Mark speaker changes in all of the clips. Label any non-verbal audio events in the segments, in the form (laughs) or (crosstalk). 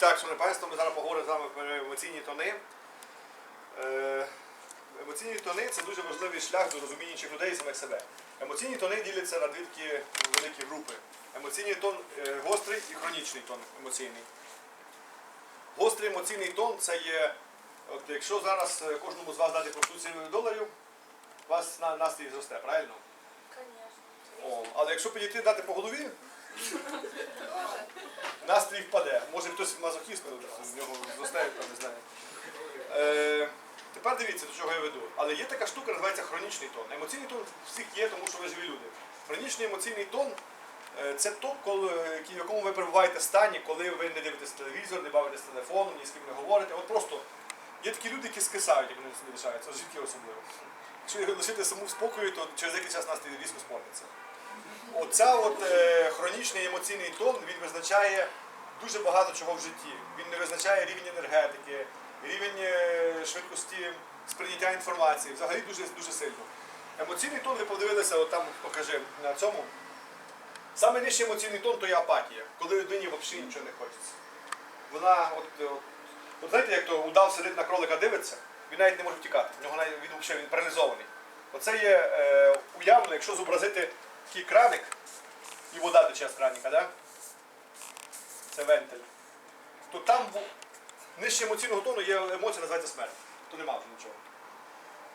Speaker 1: Так, шановне панство, ми зараз поговоримо з вами про емоційні тони. Е, Емоційні тони це дуже важливий шлях до розуміння інших людей і самих себе. Емоційні тони діляться на дві такі великі групи. Емоційний тон е, гострий і хронічний тон емоційний. Гострий емоційний тон це є, от якщо зараз е, кожному з вас дати по штуці доларів, у вас настрій зросте, правильно?
Speaker 2: Конечно.
Speaker 1: О, але якщо підійти дати по голові, настрій впаде. Може хтось мазохіст в нього зростає, там не знаю. Е, тепер дивіться, до чого я веду. Але є така штука, називається хронічний тон. Емоційний тон всіх є, тому що ви живі люди. Хронічний емоційний тон е, це то, коли, в якому ви перебуваєте в стані, коли ви не дивитесь телевізор, не бавитесь телефоном, ні з ким не говорите. От просто є такі люди, які скисають, як вони собі лишаються, жінки особливо. Якщо лишити саму в спокою, то через який час настрій різко спортиться. Оця от е, хронічний емоційний тон він визначає дуже багато чого в житті. Він не визначає рівень енергетики, рівень е, швидкості сприйняття інформації, взагалі дуже, дуже сильно. Емоційний тон, ви подивилися, от там покажи на цьому. Саме нижчий емоційний тон то є апатія, коли людині взагалі нічого не хочеться. Вона, от, от, от знаєте, як то удав сидить на кролика дивиться, він навіть не може втікати. В нього навіть він взагалі він паралізований. Оце є е, уявно, якщо зобразити такий краник і вода тече з краніка, да? це вентиль, то там нижче емоційного тону є емоція, називається смерть. То нема нічого.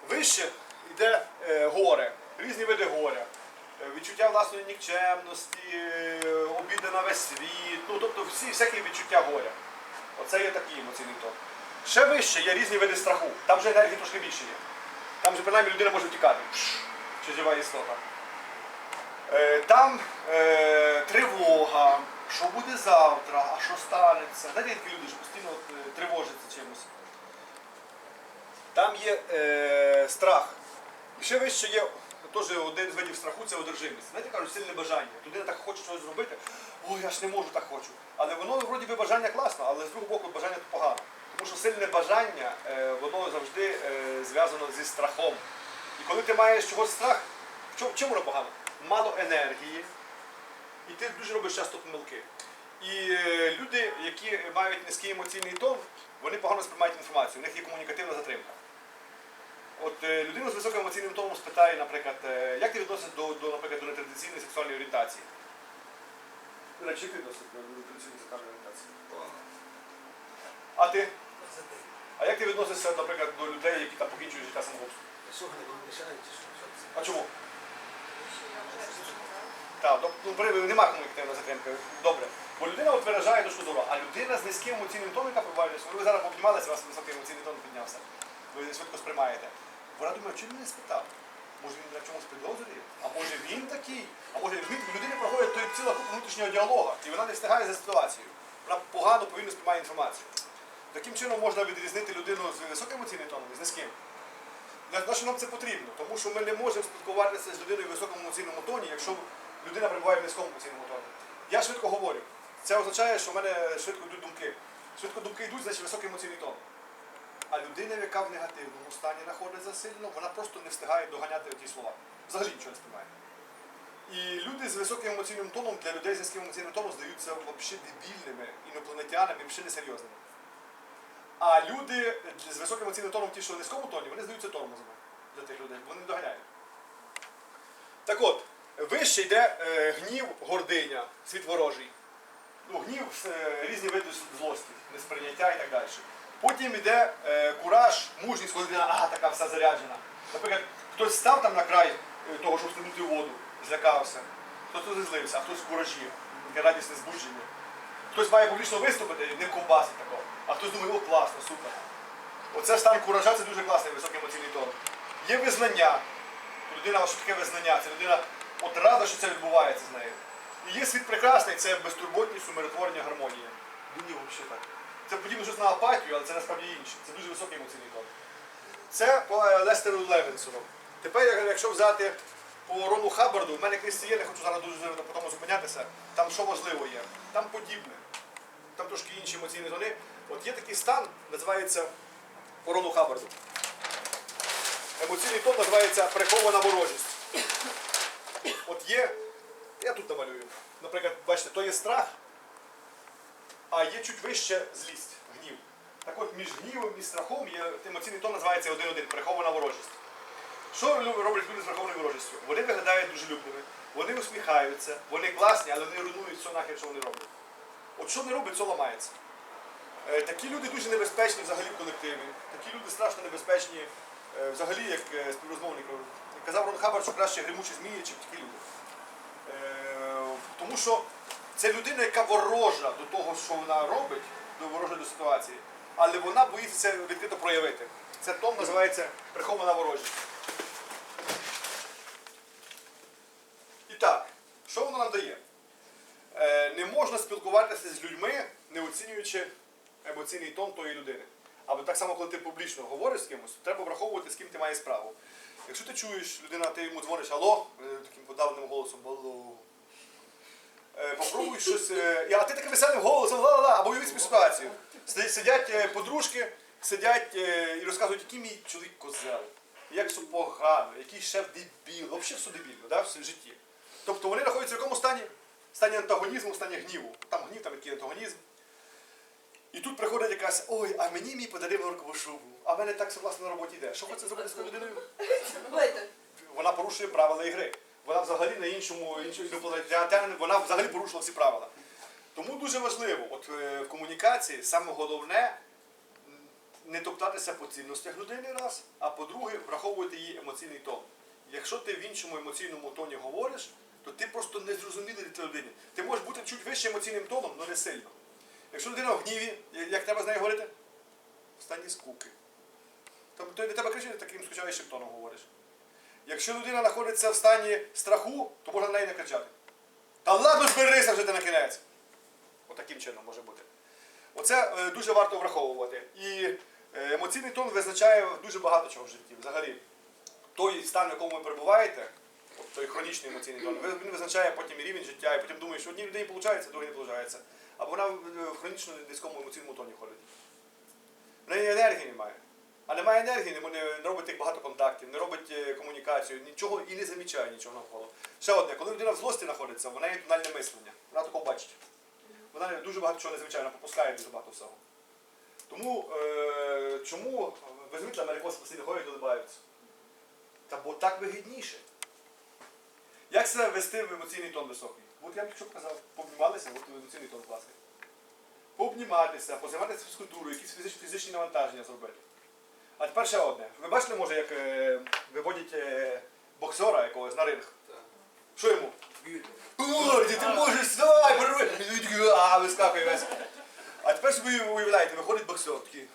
Speaker 1: Вище йде е, горе, різні види горя. Е, Відчуття власної нікчемності, е, обіди на весь світ, ну тобто всі всякі відчуття горя. Оце є такий емоційний тон. Ще вище є різні види страху. Там вже енергії трошки більше є. Там вже принаймні людина може втікати. Чи жива істота. Е, Там е, тривога, що буде завтра, а що станеться. Знаєте, такі люди, що постійно от, е, тривожаться чимось. Там є е, страх. І ще вище є теж один з видів страху це одержимість. Знаєте, кажуть, сильне бажання. Людина так хоче щось зробити, ой, я ж не можу так хочу. Але воно вроді би бажання класно, але з другого боку бажання то погано. Тому що сильне бажання, е, воно завжди е, зв'язано зі страхом. І коли ти маєш чогось страх, в чому воно погано? Мало енергії, і ти дуже робиш часто помилки. І е, люди, які мають низький емоційний тон, вони погано сприймають інформацію, у них є комунікативна затримка. От е, людину з високим емоційним тоном спитає, наприклад, е, як ти відносишся до, до, наприклад, до нетрадиційної сексуальної орієнтації? Речі, як ти відносишся до нетрадиційної сексуальної орієнтації? А ти? А як ти відносишся, наприклад, до людей, які там покінчують життя самогубством?
Speaker 3: Слухайте, ви мішаєте, що що це?
Speaker 1: А чому? Так, тобто ну, при- нема комунікативної затримки. Добре. Бо людина от виражає точку зору, а людина з низьким емоційним тоном, яка пробуває, ви зараз обнімалися, у вас високий емоційний тон піднявся. Ви швидко сприймаєте. Вона думає, чому він не спитав? Може він в чомусь підозрює? А може він такий? А може в людини проходить той ціла купа внутрішнього діалогу, і вона не встигає за ситуацією. Вона погано повільно сприймає інформацію. Таким чином можна відрізнити людину з високим емоційним тоном і з низьким. Для на що нам це потрібно? Тому що ми не можемо спілкуватися з людиною в високому емоційному тоні, якщо людина перебуває в низькому емоційному тоні. Я швидко говорю. Це означає, що в мене швидко йдуть думки. Швидко думки йдуть, значить високий емоційний тон. А людина, яка в негативному стані знаходиться сильно, вона просто не встигає доганяти ті слова. Взагалі нічого не сприймає. І люди з високим емоційним тоном для людей з низьким емоційним тоном здаються взагалі дебільними, інопланетянами, взагалі несерйозними. А люди з високим емоційним тоном, ті, що в низькому тоні, вони здаються тормозами для тих людей. Вони не доганяють. Так от, вище йде е, гнів, гординя, світ ворожий. Ну, гнів е, різні види злості, несприйняття і так далі. Потім йде е, кураж, мужність, коли людина ага, така вся заряджена. Наприклад, хтось став там на край е, того, щоб стрибнути в воду, злякався, хтось розізлився, а хтось в куражі, таке радісне збудження. Хтось має публічно виступити, не ковбасить такого, а хтось думає, о, класно, супер. Оце стан куража це дуже класний високий емоційний тон. Є визнання. Людина, що таке визнання? Це людина от рада, що це відбувається з нею. І є світ прекрасний, це безтурботність, умиротворення, гармонія. Мені взагалі так. Це подібно щось на апатію, але це насправді інше. Це дуже високий емоційний тон. Це по е, Лестеру Левінсону. Тепер, якщо взяти по Рону Хаббарду, в мене книжці є, не хочу зараз дуже по тому зупинятися. Там що важливо є? Там подібне. Там трошки інші емоційні тони. От є такий стан, називається по Рону Хаббарду. Емоційний тон називається прихована ворожість. От є, я тут намалюю. Наприклад, бачите, то є страх, а є чуть вище злість, гнів. Так от між гнівом і страхом є емоційний тон називається один-один, прихована ворожість. Що роблять люди з прихованою ворожістю? Вони виглядають дуже любними, вони усміхаються, вони класні, але вони руйнують все нахер, що вони роблять. От що не роблять, все ламається. Е, Такі люди дуже небезпечні взагалі в колективі. Такі люди страшно небезпечні е, взагалі як е, співрозмовник. Казав Рон Хаббард, що краще гримучі змії, чим такі люди. Тому що це людина, яка ворожа до того, що вона робить, до ворожа до ситуації, але вона боїться це відкрито проявити. Це том називається прихована ворожість. І так, що воно нам дає? Не можна спілкуватися з людьми, не оцінюючи емоційний тон тої людини. Або так само, коли ти публічно говориш з кимось, треба враховувати, з ким ти маєш справу. Якщо ти чуєш, людина, ти йому дзвониш алло, е, таким подавленим голосом, алло. Е, попробуй щось. е, А ти таким веселим голосом, ла-ла-ла, або уявіть ситуацію. Сидять, подружки, сидять і розказують, який мій чоловік козел, як все погано, який шеф дебіл, взагалі все дебільно да, в житті. Тобто вони знаходяться в якому стані? Стані антагонізму, стані гніву. Там гнів, там який антагонізм. І тут приходить якась, ой, а мені мій подарив норкову шубу, а в мене так все власне на роботі йде. Що хоче зробити з такою людиною? Вона порушує правила ігри. Вона взагалі на іншому, інопланетянин, вона взагалі порушила всі правила. Тому дуже важливо, от е, в комунікації саме головне не топтатися по цінностях людини раз, а по-друге, враховувати її емоційний тон. Якщо ти в іншому емоційному тоні говориш, то ти просто не зрозумілий для людини. Ти можеш бути чуть вище емоційним тоном, але не сильно. Якщо людина в гніві, як треба з нею говорити? В стані скуки. Тобто до тебе кричить, таким скучаючим тоном говориш. Якщо людина знаходиться в стані страху, то можна на неї не кричати. Та ладно, зберися вже ти на кінець. Отаким чином може бути. Оце е, дуже варто враховувати. І е, емоційний тон визначає дуже багато чого в житті. Взагалі, той стан, в якому ви перебуваєте, той хронічний емоційний тон, він визначає потім і рівень життя, і потім думаєш, що одній людині виходить, другій не виходить. Або вона в хронічно низькому емоційному тоні ходить. В неї енергії немає. А немає енергії, не, робить так багато контактів, не робить е, комунікацію, нічого і не замічає нічого навколо. Ще одне, коли людина в злості знаходиться, вона є тональне мислення. Вона такого бачить. Вона дуже багато чого не замічає, вона попускає дуже багато всього. Тому е, чому ви замітили, американці постійно ходять і улибаються? Та бо так вигідніше. Як себе вести в емоційний тон високий? От я б що показав, пообнімалися, от емоційний тон класний. Пообніматися, позайматися фізкультурою, якісь фізичні, фізичні навантаження зробити. А тепер ще одне. Ви бачили, може, як е, виводять е, боксера якогось на ринг? Що йому? Горді, ти можеш, вставай, перерви! Він такий, а, вискакує весь. А тепер собі уявляєте, виходить боксер такий.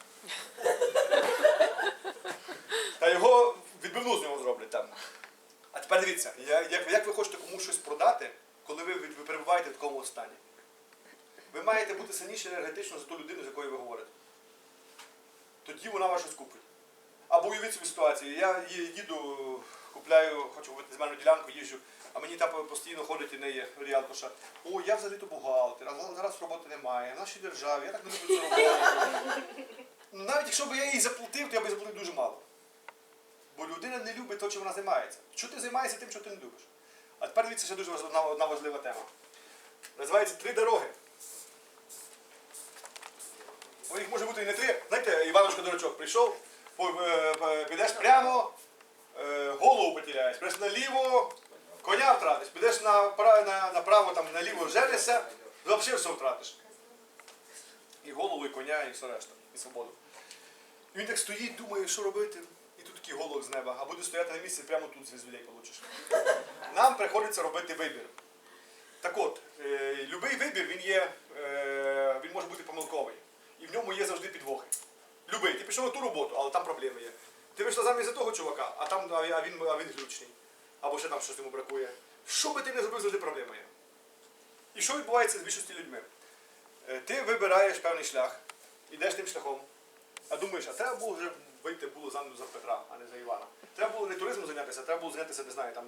Speaker 1: Та його відбивну з нього зроблять там. Тепер дивіться, я- як, як ви хочете комусь щось продати, коли ви, ви перебуваєте в такому стані? Ви маєте бути сильніше енергетично за ту людину, з якою ви говорите. Тоді вона вас щось купить. Або уявіть собі ситуацію. Я їду, купляю, хочу купити земельну ділянку, їжджу, а мені там постійно ходить і неї ріалкоша. О, я взагалі-то бухгалтер, а зараз роботи немає, в нашій державі, я так не люблю цю роботу. (laughs) Ну, навіть якщо б я їй заплатив, то я б заплатив дуже мало. Бо людина не любить те, чим вона займається. Що ти займаєшся тим, що ти не любиш? А тепер дивіться, ще дуже одна важлива тема. Називається три дороги. Бо їх може бути і не три. Знаєте, Іванушка Дурачок прийшов, е, е, підеш прямо, е, голову потеряєш, підеш наліво, коня втратиш, підеш направо, там, наліво женишся, взагалі все втратиш. І голову, і коня, і все решта, і свободу. І він так стоїть, думає, що робити. І тут такий голуб з неба, а буде стояти на місці, прямо тут звіздюлей получиш. (laughs) Нам приходиться робити вибір. Так от, е, любий вибір він є, е, він може бути помилковий. І в ньому є завжди підвохи. Любий, ти пішов на ту роботу, але там проблеми є. Ти вийшла замість за того чувака, а там а він, а він глючний. Або ще там щось йому бракує. Що би ти не зробив, завжди проблема є. І що відбувається з більшості людьми? Е, Ти вибираєш певний шлях, ідеш тим шляхом, а думаєш, а треба було вже вийти було заміж за Петра, а не за Івана. Треба було не туризмом зайнятися, треба було зайнятися, не знаю, там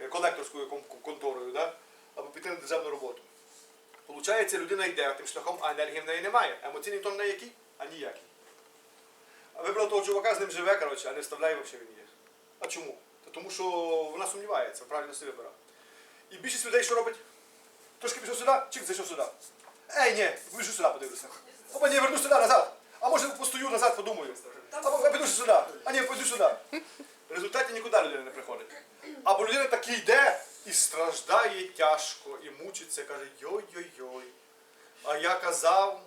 Speaker 1: е, колекторською конторою, да? або піти на державну роботу. Получається, людина йде тим шляхом, а енергії в неї немає. Емоційний тон в неї який? А ніякий. А вибрав того чувака, з ним живе, коротше, а не вставляє взагалі він є. А чому? Та тому що вона сумнівається, в правильності вибора. І більшість людей що робить? Трошки пішов сюди, чик, зайшов сюди. Ей, ні, вийду сюди подивлюся. Опа, ні, вернусь сюди назад. А може постою назад, подумаю. Або я піду ще сюди. А ні, піду сюди. В результаті нікуди людина не приходить. Або людина таки йде і страждає тяжко, і мучиться, каже, йой-йой-йой. А я казав,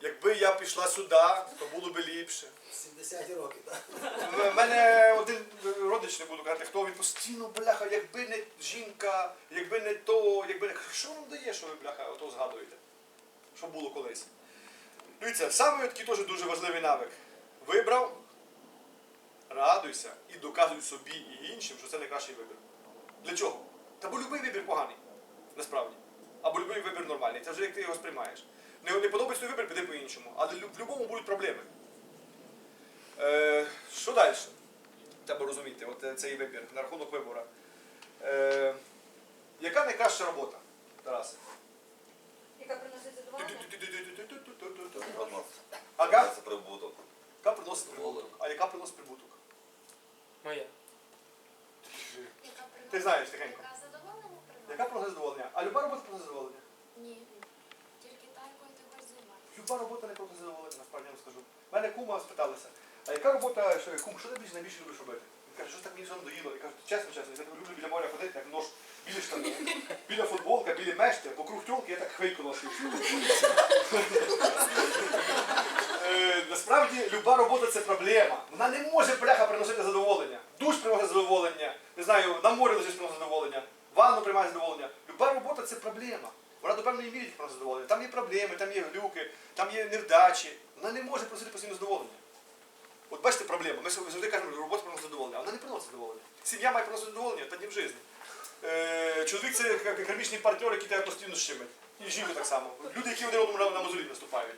Speaker 1: якби я пішла сюди, то було би ліпше.
Speaker 3: 70 років, так?
Speaker 1: В мене один родич, не буду казати, хто він постійно, бляха, якби не жінка, якби не то, якби не. Що вам дає, що ви, бляха, ото згадуєте? Що було колись? Дивіться, саме такий теж дуже важливий навик. Вибрав, радуйся і доказуй собі і іншим, що це найкращий вибір. Для чого? Та бо будь-який вибір поганий, насправді. Або будь-який вибір нормальний. Це вже як ти його сприймаєш. Не, не подобається вибір, піди по-іншому. Але в будь-якому будуть проблеми. Е, що далі? Треба розуміти, от е, цей вибір на рахунок вибору. Е, яка найкраща робота, Тарас?
Speaker 2: Яка приносить задоволення?
Speaker 1: Ага?
Speaker 4: Це прибуток.
Speaker 1: Яка приносить прибуток? А яка приносить прибуток?
Speaker 5: Моя.
Speaker 1: Ти знаєш тихенько.
Speaker 6: Яка задоволення?
Speaker 1: Яка приносить задоволення? А люба робота приносить задоволення?
Speaker 6: Ні. Тільки та, якою ти хочеш займатися.
Speaker 1: Люба робота не приносить задоволення, насправді я вам скажу. Мене кума спиталася, а яка робота, що кум, що ти більше найбільше любиш робити? Каже, що так мені все надоїло. Я кажу, чесно, чесно, я люблю біля моря ходити, як нож біля штани, біля футболка, біля мешти, вокруг тьолки, я так хвильку носив. Е, Насправді люба робота це проблема. Вона не може бляха приносити задоволення. Душ приносить задоволення. Не знаю, на морі лежиш приносить задоволення, ванну приймає задоволення. Люба робота це проблема. Вона до певної міри приносить задоволення. Там є проблеми, там є глюки, там є невдачі. Вона не може приносити постійно задоволення. От бачите проблема. Ми завжди кажемо, що робота приносить задоволення, а вона не приносить задоволення. Сім'я має приносити задоволення, та ні в житті. Е, чоловік це як кармічний партнер, який тебе постійно щемить. І жінка так само. Люди, які один одному на, на мозолі наступають.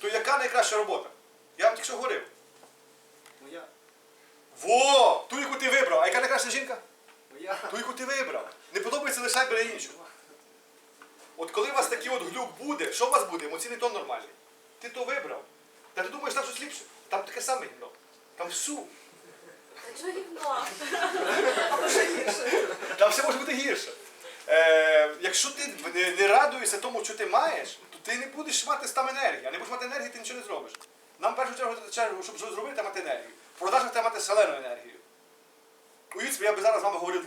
Speaker 1: То яка найкраща робота? Я вам тільки що говорив.
Speaker 3: Моя.
Speaker 1: Во! Ту, яку ти вибрав. А яка найкраща жінка?
Speaker 3: Моя.
Speaker 1: Ту, яку ти вибрав. Не подобається, лишай бере іншу. От коли у вас такий от глюк буде, що у вас буде? Емоційний тон нормальний. Ти то вибрав. Та ти думаєш, там щось ліпше. Там таке саме гімно. Там всю.
Speaker 2: Та чого гівно? (laughs)
Speaker 1: Там все може бути гірше. Е, якщо ти не, не радуєшся тому, що ти маєш, то ти не будеш мати там енергії. А не будеш мати енергії, ти нічого не зробиш. Нам в першу чергу, щоб щось зробити, треба мати енергію. В продажах треба мати шалену енергію. Уявіть собі, я би зараз з вами говорив.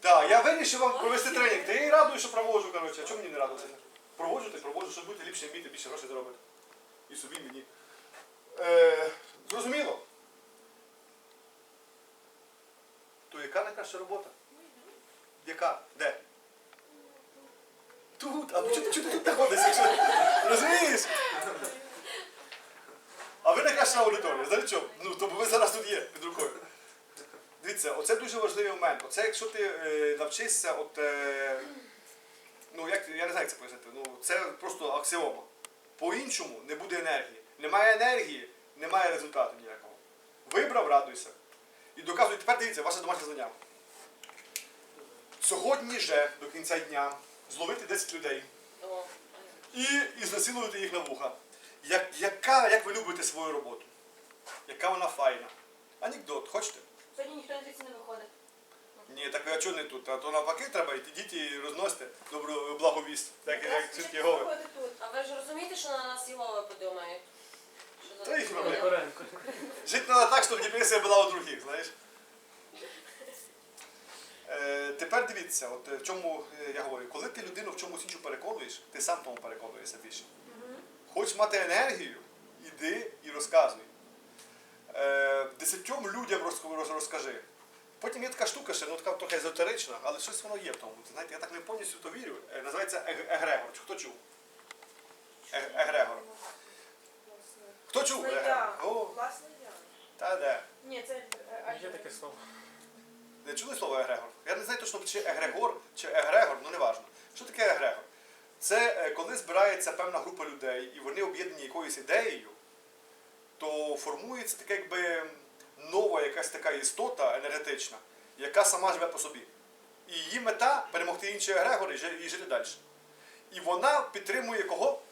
Speaker 1: Так, я вирішив вам провести тренінг. І радую, що проводжу, коротше. А чому мені не радуватися? Проводжу, ти проводжу, щоб бути ліпше вміти, більше грошей заробити. І собі, мені. Е, зрозуміло? То яка найкраща робота? Яка? Де? Тут, а чого ти тут знаходишся? Якщо... Розумієш? А ви найкраща аудиторія. Знаєте що? Ну, то ви зараз тут є під рукою. Дивіться, оце дуже важливий момент. Оце якщо ти е, навчишся, от, е, ну як я не знаю, як це пояснити. Ну це просто аксіома. По-іншому не буде енергії. Немає енергії, немає результату ніякого. Вибрав, радуйся. І доказуй, тепер дивіться, ваше домашнє завдання. Сьогодні же до кінця дня зловити 10 людей і, і знасилувати їх на вуха. Як, яка, як ви любите свою роботу? Яка вона файна? Анекдот, хочете?
Speaker 2: Сьогодні ніхто звідси не виходить.
Speaker 1: Ні, так а чого не тут? А то навпаки треба йти діти і розносити добру благовість, так як свідки Єгови.
Speaker 2: Тут.
Speaker 7: А ви ж розумієте, що на нас Єгова подумають?
Speaker 1: Та їх
Speaker 7: таке?
Speaker 1: Жити треба так, щоб депресія була у других, знаєш. Е, тепер дивіться, от е, в чому е, я говорю, коли ти людину в чомусь іншу переконуєш, ти сам тому переконуєшся більше. Хочеш мати енергію, іди і розказуй. Десятьом людям роз- роз- розкажи. Потім є така штука ще, ну така трохи езотерична, але щось воно є в тому. Знаєте, я так не повністю то вірю. Е, називається егрегор. Хто чув? Егрегор. Хто чув?
Speaker 2: Власне,
Speaker 1: Егрегор?
Speaker 2: я.
Speaker 1: О,
Speaker 2: Власне, я.
Speaker 1: та де.
Speaker 2: Ні, це е,
Speaker 5: Є таке слово.
Speaker 1: Не чули слово егрегор? Я не знаю точно, чи егрегор, чи егрегор, ну не важно. Що таке егрегор? Це е, коли збирається певна група людей і вони об'єднані якоюсь ідеєю, то формується така якби нова якась така істота енергетична, яка сама живе по собі. І її мета перемогти інші егрегори і жити далі. І вона підтримує кого?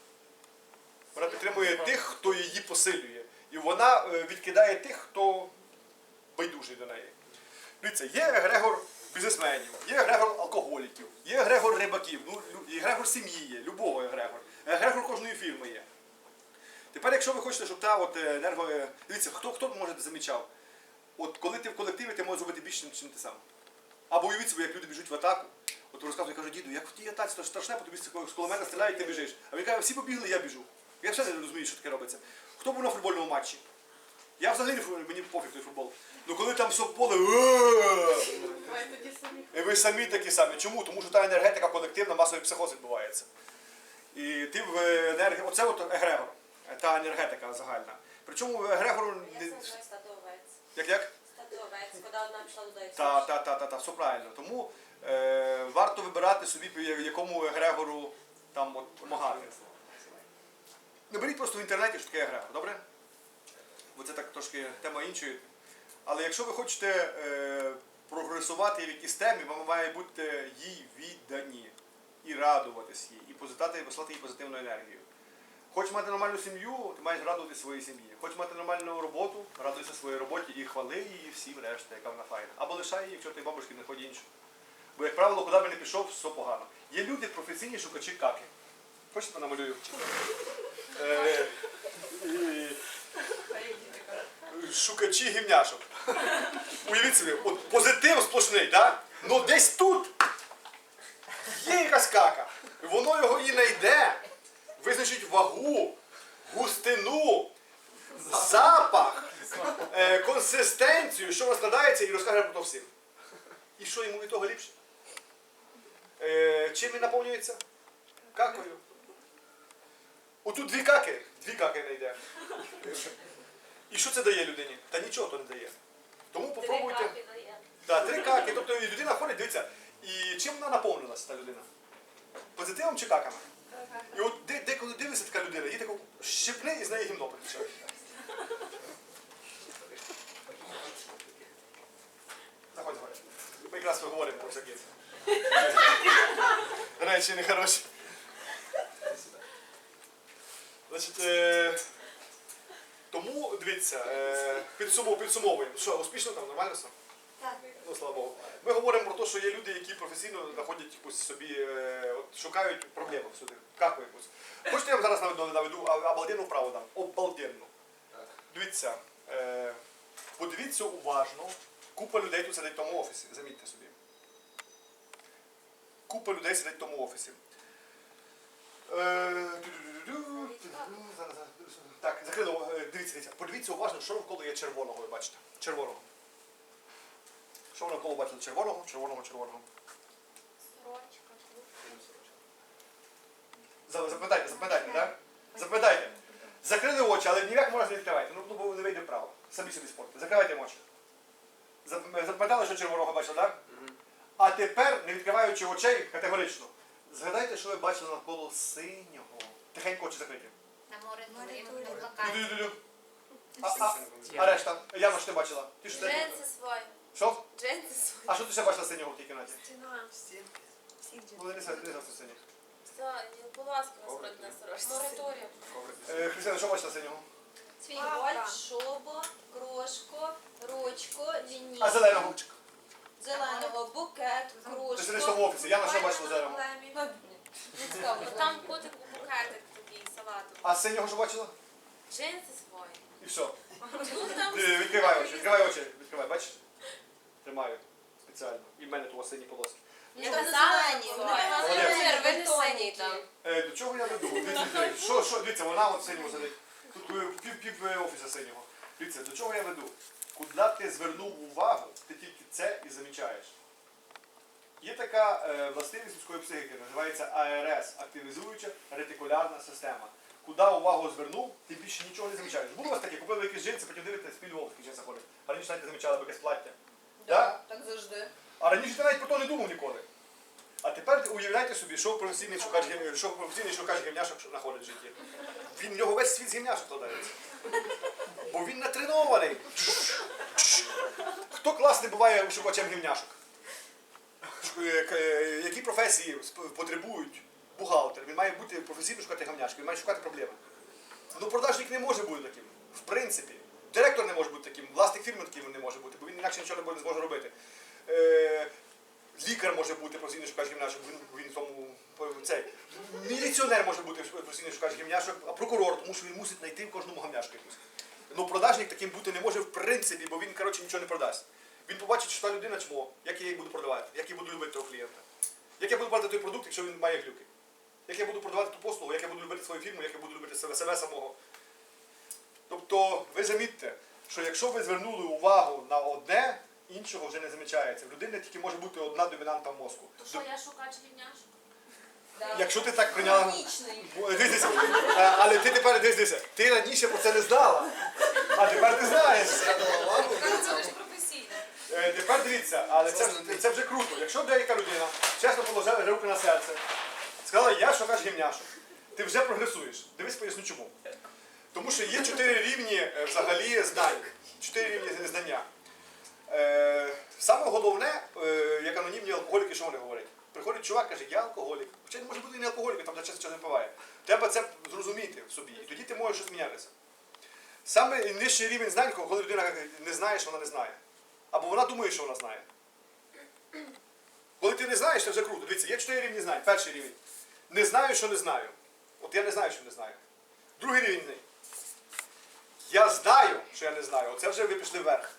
Speaker 1: Вона підтримує тих, хто її посилює. І вона е, відкидає тих, хто байдужий до неї. Дивіться, є егрегор бізнесменів, є егрегор алкоголіків, є егрегор рибаків, ну, егрегор сім'ї є, любого егрегор. Егрегор кожної фірми є. Тепер, якщо ви хочете, щоб та от е, енерго. е, Дивіться, хто хто може замічав? От коли ти в колективі, ти можеш зробити більше, ніж ти сам. Або уявіть собі, як люди біжуть в атаку. От розказує, каже, діду, як в тій атаці, то страшне, бо тобі з кулемета стріляють, ти біжиш. А він каже, всі побігли, я біжу. Я все не розумію, що таке робиться. Хто був на футбольному матчі? Я взагалі мені пофіг той футбол. Ну коли там все поле. «Е!» І ви самі такі самі. Чому? Тому що та енергетика колективна, масовий психоз відбувається. І ти в енергі... Оце от егрегор, та енергетика загальна. Причому.
Speaker 7: Я
Speaker 1: не- Як як? Та, та, та, та, та, все правильно. Тому е, варто вибирати собі, якому егрегору там от, допомагати. Наберіть просто в інтернеті, що таке егрегор, добре? Бо це так трошки тема іншої. Але якщо ви хочете е, прогресувати в якійсь темі, вам має бути їй віддані і радуватись їй, і позитати, послати їй позитивну енергію. Хочеш мати нормальну сім'ю, ти маєш радувати своїй сім'ї. Хочеш мати нормальну роботу, радуйся своїй роботі і хвали її всім решта, яка вона файна. Або лишай її, якщо ти бабушки не ході іншу. Бо, як правило, куди би не пішов, все погано. Є люди професійні шукачі каки. Хочете намалюю? Е, Шукачі гімняшок. Уявіть собі, от позитив сплошний, так? Ну десь тут є якась кака. Воно його і знайде, визначить вагу, густину, запах, е, консистенцію, що розкладається і розкаже про то всім. І що йому від того ліпше? Е, чим він наповнюється? Какою. Отут дві каки, дві каки знайде. І що це дає людині? Та нічого то не дає. Тому попробуйте. Так, три каки. Тобто і людина ходить, дивиться, і чим вона наповнилася, та людина? Позитивом чи каками? І от деколи дивиться така людина, їй тако щепне і з неї гімно потече. Заходь. Ми якраз поговоримо про всякі. Речі нехороші. Значить, е, тому дивіться, е, підсумов, підсумовуємо. Що, успішно там, нормально все?
Speaker 2: Так.
Speaker 1: Ну, слава Богу. Ми говоримо про те, що є люди, які професійно знаходять якусь собі, е, от, шукають проблему сюди, каку якусь. Хочете, я вам зараз наведу, наведу а- обалденну вправу дам? Обалденну. Дивіться, е, подивіться уважно, купа людей тут сидить в тому офісі, замітьте собі. Купа людей сидить в тому офісі. Е, ту-ду-ду-ду, зараз, зараз. Так, закрили, е, дивіться, дивіться. Подивіться уважно, що навколо є червоного, ви бачите. Червоного. Що ви навколо бачили? Червоного, червоного, червоного.
Speaker 6: Сорочка,
Speaker 1: За- Запам'ятайте, запам'ятайте, так? Запам'ятайте. Закрили очі, але ніяк можна не відкривайте. Ну, ну, бо не вийде вправо. Самі собі спорте. Закривайте очі. Зап- Запам'ятали, що червоного бачили, так? А тепер, не відкриваючи очей категорично, згадайте, що ви бачили навколо синього. Тихенько очі закриті.
Speaker 6: На море на плакаті.
Speaker 1: Ду-ду-ду-ду. А, а, а решта? Яна, що ти бачила? Ти що ти?
Speaker 2: Джинси свої.
Speaker 1: Що?
Speaker 2: Джинси свої.
Speaker 1: А що ти ще бачила синього в тій кімнаті?
Speaker 2: Стіна.
Speaker 1: Ну, не знаю, не знаю, що синіх.
Speaker 2: Все, будь ласка, насправді на сорочці.
Speaker 7: Мораторій.
Speaker 1: Е, Христина, що бачила синього?
Speaker 2: Фінголь, шубо, кружку, ручку, лінійку.
Speaker 1: А зеленого?
Speaker 2: Зеленого, букет.
Speaker 1: Ти сидиш в тому офісі, Яна, що бачила зеленого?
Speaker 2: Ну, цікаво.
Speaker 6: Там котик букетик такий салатовий.
Speaker 1: А синього що бачила?
Speaker 6: Джинси свої.
Speaker 1: І все.
Speaker 6: Ну там
Speaker 1: Е, Відкривай очі, відкривай очі, відкривай, бачиш? Тримаю спеціально. І в мене тут сині полоски.
Speaker 2: Зелені. Вони
Speaker 1: Молодець.
Speaker 2: зелені,
Speaker 7: там.
Speaker 1: Е, до чого я веду? Дивіться, дивіться. Що, що, дивіться, вона от в синьому сидить. Тут е, пів, пів е, офіса синього. Дивіться, до чого я веду? Куди ти звернув увагу, ти тільки це і замічаєш. Є така е, властивість людської психіки, називається АРС активізуюча ретикулярна система. Куди увагу звернув, ти більше нічого не замічаєш. Було у вас таке, купили якісь джинси, потім дивитесь, спіль вовк джинси ходить. А раніше навіть не замічали б якесь плаття. Да?
Speaker 2: Так завжди.
Speaker 1: А раніше ти навіть про то не думав ніколи. А тепер уявляйте собі, що професійний шукач, гім- що професійний шукач гімняшок знаходить в житті. Він в нього весь світ з гімняшок складається. Бо він натренований. Хто класний буває шукачем гімняшок? Які професії потребують бухгалтер? Він має бути професійно шукати гамняшки, він має шукати проблеми. Ну, продажник не може бути таким, в принципі. Директор не може бути таким, власник фірми таким не може бути, бо він інакше нічого не зможе робити. Е, Лікар може бути професійний шукач гімнашок, він, він тому цей. Міліціонер може бути професійний шукач гімняшок, а прокурор, тому що він мусить знайти в кожному гамняшку якусь. Ну, продажник таким бути не може в принципі, бо він, коротше, нічого не продасть. Він побачить, що та людина чмо, як я її буду продавати, як я буду любити того клієнта. Як я буду продавати той продукт, якщо він має глюки. Як я буду продавати ту послугу, як я буду любити свою фірму, як я буду любити себе, себе самого. Тобто, ви замітьте, що якщо ви звернули увагу на одне, іншого вже не замічається. В людини тільки може бути одна домінанта в мозку.
Speaker 6: То що я шукач гівняшок?
Speaker 2: Да.
Speaker 1: Якщо ти так прийняла. Дивися, е, але ти тепер дивися, ти раніше про це не знала, а тепер ти знаєш.
Speaker 6: Це професійно.
Speaker 1: Е, Тепер дивіться, але це, це вже круто. Якщо деяка людина чесно положила руки на серце, сказала, я шукач гімняшок, ти вже прогресуєш. Дивись, поясню чому. Тому що є чотири рівні е, взагалі знань. Чотири рівні знання. Е, саме головне, е, як анонімні алкоголіки, що вони говорять? Приходить чувак, каже, я алкоголік. Хоча він може бути і не алкоголік, там часто не впиває. Треба це зрозуміти в собі. І тоді ти можеш щось мінятися. Саме нижчий рівень знань, коли людина не знає, що вона не знає. Або вона думає, що вона знає. Коли ти не знаєш, це вже круто. Дивіться, є чотири рівні знань. Перший рівень. Не знаю, що не знаю. От я не знаю, що не знаю. Другий рівень. Я знаю, що я не знаю. Оце вже ви пішли вверх.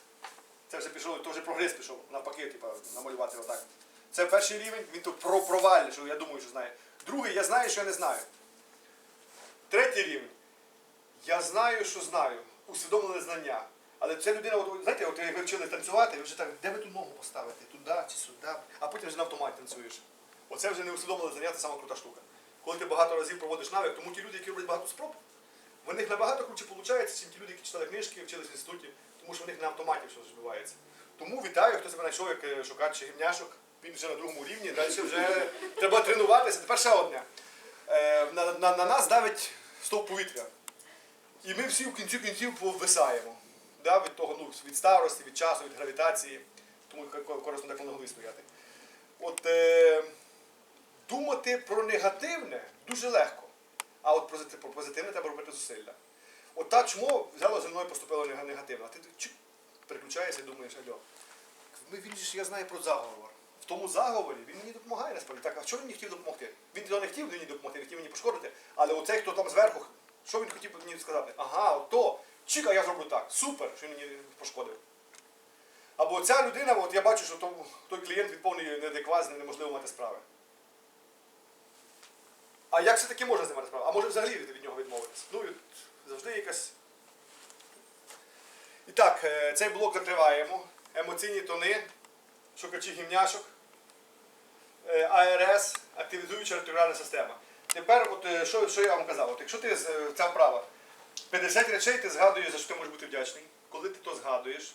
Speaker 1: Це вже пішов, то вже прогрес пішов, навпаки, типу, намалювати отак. Це перший рівень, він тут про провальний, що я думаю, що знає. Другий, я знаю, що я не знаю. Третій рівень. Я знаю, що знаю. Усвідомлене знання. Але ця людина, от, знаєте, от ви вчили танцювати, ви вже так, де ви ту ногу поставите? Туди чи сюди, а потім вже на автоматі танцюєш. Оце вже не усвідомлене знання, це сама крута штука. Коли ти багато разів проводиш навик, тому ті люди, які роблять багато спроб, в них набагато круче виходить, ніж ті люди, які читали книжки, вчились в інституті, тому що в них на автоматі все відбувається. Тому вітаю, хто себе знайшов як е, шукач гімняшок. Він вже на другому рівні, далі вже (laughs) треба тренуватися. Тепер ще одне. Е, на, на, на нас давить стовп повітря. І ми всі в кінці кінців повисаємо. Да, від того, ну, від старості, від часу, від гравітації. Тому корисно так голові стояти. От е, думати про негативне дуже легко. А от про позитивне треба робити зусилля. От та чмо взяла зі мною поступила негативно. А ти переключаєшся і думаєш, альо. Він ж я знаю про заговор. В тому заговорі він мені допомагає насправді. Так, а що він не хотів допомогти? Він того не хотів мені допомогти, хотів мені пошкодити. Але оцей, хто там зверху, що він хотів мені сказати? Ага, ото, чика, я зроблю так. Супер, що він мені пошкодив. Або ця людина, от я бачу, що то- той клієнт від повний неадекват, з ним неможливо мати справи. А як все таки можна з ним справи? А може взагалі від, від нього відмовитися? Ну, і завжди якась. І так, е, цей блок закриваємо. Емоційні тони, шукачі гімняшок, е, АРС, активізуюча ретикулярна система. Тепер, от, е, що, що я вам казав, от, якщо ти ця вправа, 50 речей ти згадуєш, за що ти можеш бути вдячний. Коли ти то згадуєш,